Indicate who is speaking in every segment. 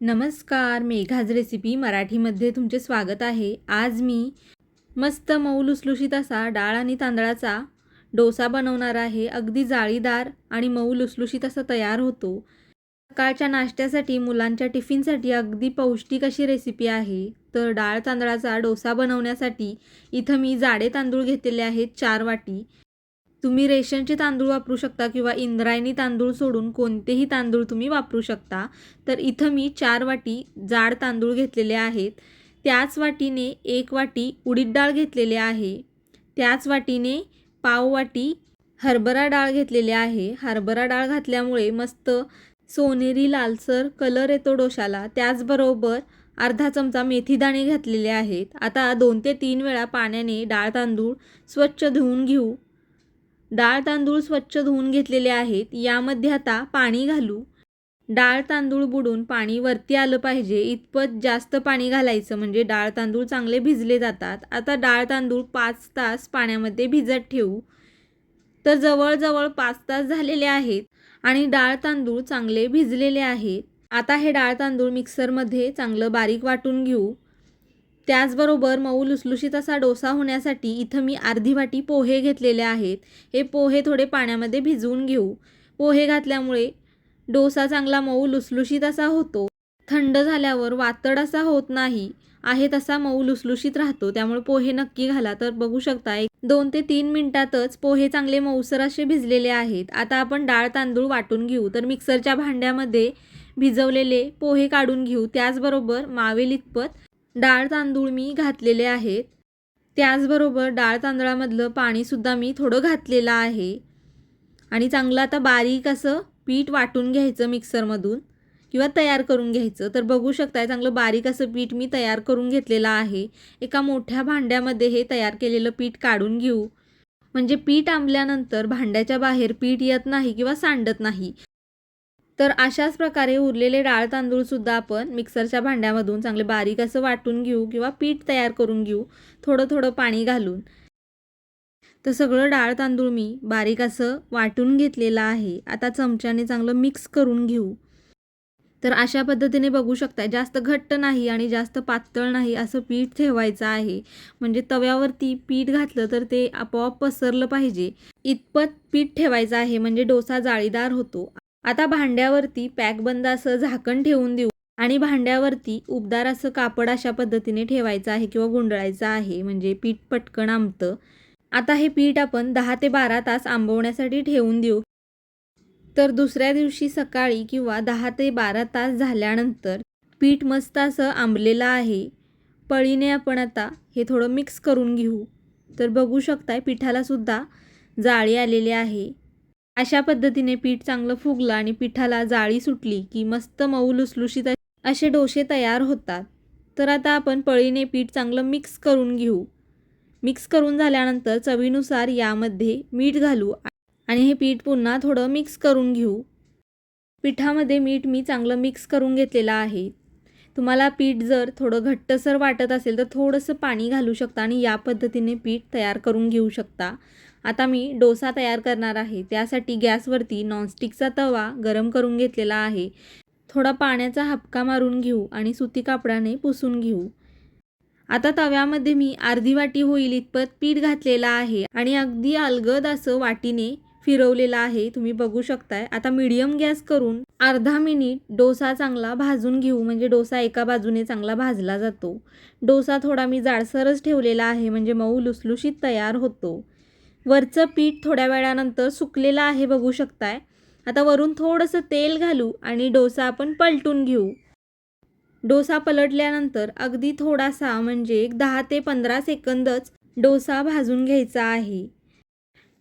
Speaker 1: नमस्कार मेघाज रेसिपी मराठीमध्ये तुमचे स्वागत आहे. आज मी मस्त मऊ लुसलुशीत असा डाळ आणि तांदळाचा डोसा बनवणार आहे. अगदी जाळीदार आणि मऊ लुसलुशीत असा तयार होतो. सकाळच्या नाश्त्यासाठी मुलांच्या टिफिनसाठी अगदी पौष्टिक अशी रेसिपी आहे. तर डाळ तांदळाचा डोसा बनवण्यासाठी इथं मी जाडे तांदूळ घेतलेले आहेत चार वाटी. तुम्ही रेशनचे तांदूळ वापरू शकता किंवा इंद्रायणी तांदूळ सोडून कोणतेही तांदूळ तुम्ही वापरू शकता. तर इथं मी चार वाटी जाड तांदूळ घेतलेले आहेत. त्याच वाटीने एक वाटी उडीद डाळ घेतलेले आहे. त्याच वाटीने पाव वाटी हरभरा डाळ घेतलेले आहे. हरभरा डाळ घातल्यामुळे मस्त सोनेरी लालसर कलर येतो डोशाला. त्याचबरोबर अर्धा चमचा मेथीदाणे घातलेले आहेत. आता दोन ते तीन वेळा पाण्याने डाळ तांदूळ स्वच्छ धुवून घेऊ. डाळ तांदूळ स्वच्छ धुवून घेतलेले आहेत यामध्ये आता पाणी घालू. डाळ तांदूळ बुडून पाणी वरती आलं पाहिजे इतपत जास्त पाणी घालायचं म्हणजे डाळ तांदूळ चांगले भिजले जातात. आता डाळ तांदूळ पाच तास पाण्यामध्ये भिजत ठेवू. तर जवळजवळ पाच तास झालेले आहेत आणि डाळ तांदूळ चांगले भिजलेले आहेत. आता हे डाळ तांदूळ मिक्सरमध्ये चांगलं बारीक वाटून घेऊ. त्याचबरोबर मऊ लुसलुशीत असा डोसा होण्यासाठी इथं मी अर्धी वाटी पोहे घेतलेले आहेत. हे पोहे थोडे पाण्यामध्ये भिजवून घेऊ. पोहे घातल्यामुळे डोसा चांगला मऊ लुसलुशीत असा होतो. थंड झाल्यावर वातड असा होत नाही. आहे तसा मऊ लुसलुशीत राहतो. त्यामुळे पोहे नक्की घाला. तर बघू शकता एक दोन ते तीन मिनिटातच पोहे चांगले मऊसर असे भिजलेले आहेत. आता आपण डाळ तांदूळ वाटून घेऊ. तर मिक्सरच्या भांड्यामध्ये भिजवलेले पोहे काढून घेऊ. त्याचबरोबर मावेल इतपत डाळ तांदूळ मी घातलेले आहेत. त्याचबरोबर डाळ तांदळामधलं पाणीसुद्धा मी थोडं घातलेलं आहे. आणि चांगलं आता बारीक असं पीठ वाटून घ्यायचं मिक्सरमधून किंवा तयार करून घ्यायचं. तर बघू शकताय चांगलं बारीक असं पीठ मी तयार करून घेतलेलं आहे. एका मोठ्या भांड्यामध्ये हे तयार केलेलं पीठ काढून घेऊ. म्हणजे पीठ आंबल्यानंतर भांड्याच्या बाहेर पीठ येत नाही किंवा सांडत नाही. तर अशाच प्रकारे उरलेले डाळ तांदूळसुद्धा आपण मिक्सरच्या भांड्यामधून चांगले बारीक असं वाटून घेऊ किंवा पीठ तयार करून घेऊ थोडं थोडं पाणी घालून. तर सगळं डाळ तांदूळ मी बारीक असं वाटून घेतलेलं आहे. आता चमच्याने चांगलं मिक्स करून घेऊ. तर अशा पद्धतीने बघू शकता जास्त घट्ट नाही आणि जास्त पातळ नाही असं पीठ ठेवायचं आहे. म्हणजे तव्यावरती पीठ घातलं तर ते आपोआप पसरलं पाहिजे. इतपत पीठ ठेवायचं आहे म्हणजे डोसा जाळीदार होतो. आता भांड्यावरती पॅकबंद असं झाकण ठेवून देऊ. आणि भांड्यावरती उबदार असं कापड अशा पद्धतीने ठेवायचं आहे किंवा गुंडळायचं आहे म्हणजे पीठ पटकन आंबतं. आता हे पीठ आपण दहा ते बारा तास आंबवण्यासाठी ठेवून देऊ. तर दुसऱ्या दिवशी सकाळी किंवा दहा ते बारा तास झाल्यानंतर पीठ मस्त असं आंबलेलं आहे. पळीने आपण आता हे थोडं मिक्स करून घेऊ. तर बघू शकताय पिठालासुद्धा जाळी आलेली आहे. अशा पद्धतीने पीठ चांगलं फुगलं आणि पिठाला जाळी सुटली की मस्त मऊ लुसलुशीत असे डोसे तयार होतात. तर आता आपण पळीने पीठ चांगलं मिक्स करून घेऊ. मिक्स करून झाल्यानंतर चवीनुसार यामध्ये मीठ घालू आणि हे पीठ पुन्हा थोडं मिक्स करून घेऊ. पिठामध्ये मीठ मी चांगलं मिक्स करून घेतलेलं आहे. तुम्हाला पीठ जर थोडं घट्टसर वाटत असेल तर थोडंसं पाणी घालू शकता आणि या पद्धतीने पीठ तयार करून घेऊ शकता. आता मी डोसा तयार करणार आहे. त्यासाठी गॅसवरती नॉनस्टिकचा तवा गरम करून घेतलेला आहे. थोडा पाण्याचा हपका मारून घेऊ आणि सुती कापडाने पुसून घेऊ. आता तव्यामध्ये मी अर्धी वाटी होईल इतपत पीठ घातलेलं आहे आणि अगदी अलगद असं वाटीने फिरवलेलं आहे. तुम्ही बघू शकताय. आता मीडियम गॅस करून अर्धा मिनिट डोसा चांगला भाजून घेऊ. म्हणजे डोसा एका बाजूने चांगला भाजला जातो. डोसा थोडा मी जाडसरच ठेवलेला आहे. म्हणजे मऊ लुसलुशीत तयार होतो. वरचं पीठ थोड्या वेळानंतर सुकलेलं आहे बघू शकताय. आता वरून थोडंसं तेल घालू आणि डोसा आपण पलटून घेऊ. डोसा पलटल्यानंतर अगदी थोडासा म्हणजे एक दहा ते पंधरा सेकंदच डोसा भाजून घ्यायचा आहे.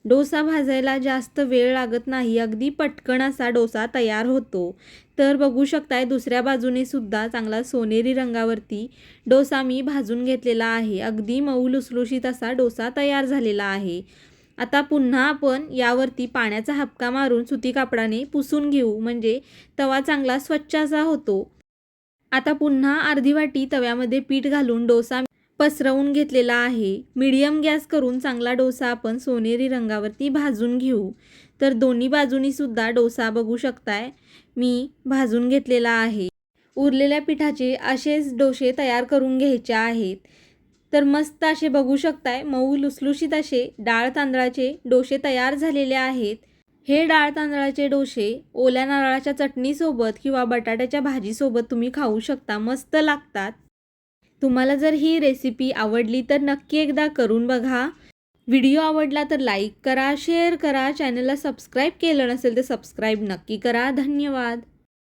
Speaker 1: डोसा भाजायला जास्त वेळ लागत नाही अगदी पटकन असा डोसा तयार होतो. तर बघू शकताय दुसऱ्या बाजूने सुद्धा चांगला सोनेरी रंगावरती डोसा मी भाजून घेतलेला आहे. अगदी मऊ लुसलुशीत असा डोसा तयार झालेला आहे. आता पुन्हा आपण यावरती पाण्याचा हपका मारून सुती कापडाने पुसून घेऊ. म्हणजे तवा चांगला स्वच्छ असा होतो. आता पुन्हा अर्धी वाटी तव्यामध्ये पीठ घालून डोसा पसरवून घेतलेला आहे. मीडियम गॅस करून चांगला डोसा आपण सोनेरी रंगावरती भाजून घेऊ. तर दोन्ही बाजूनी सुद्धा डोसा बघू शकताय. मी भाजून घेतलेला आहे. उरलेल्या पिठाचे असेच डोसे तयार करून घ्यायचे आहेत. तर मस्त असे बघू शकताय मऊ लुसलुशीत असे डाळ तांदळाचे डोसे तयार झालेले आहेत. हे डाळ तांदळाचे डोसे ओल्या नारळाच्या चटणीसोबत किंवा बटाट्याच्या भाजीसोबत तुम्ही खाऊ शकता मस्त लागतात. तुम्हाला जर ही रेसिपी आवडली तर नक्की एकदा करून बघा. व्हिडिओ आवडला तर लाईक करा शेअर करा चॅनलला सबस्क्राईब केलं नसेल तर सबस्क्राईब नक्की करा. धन्यवाद.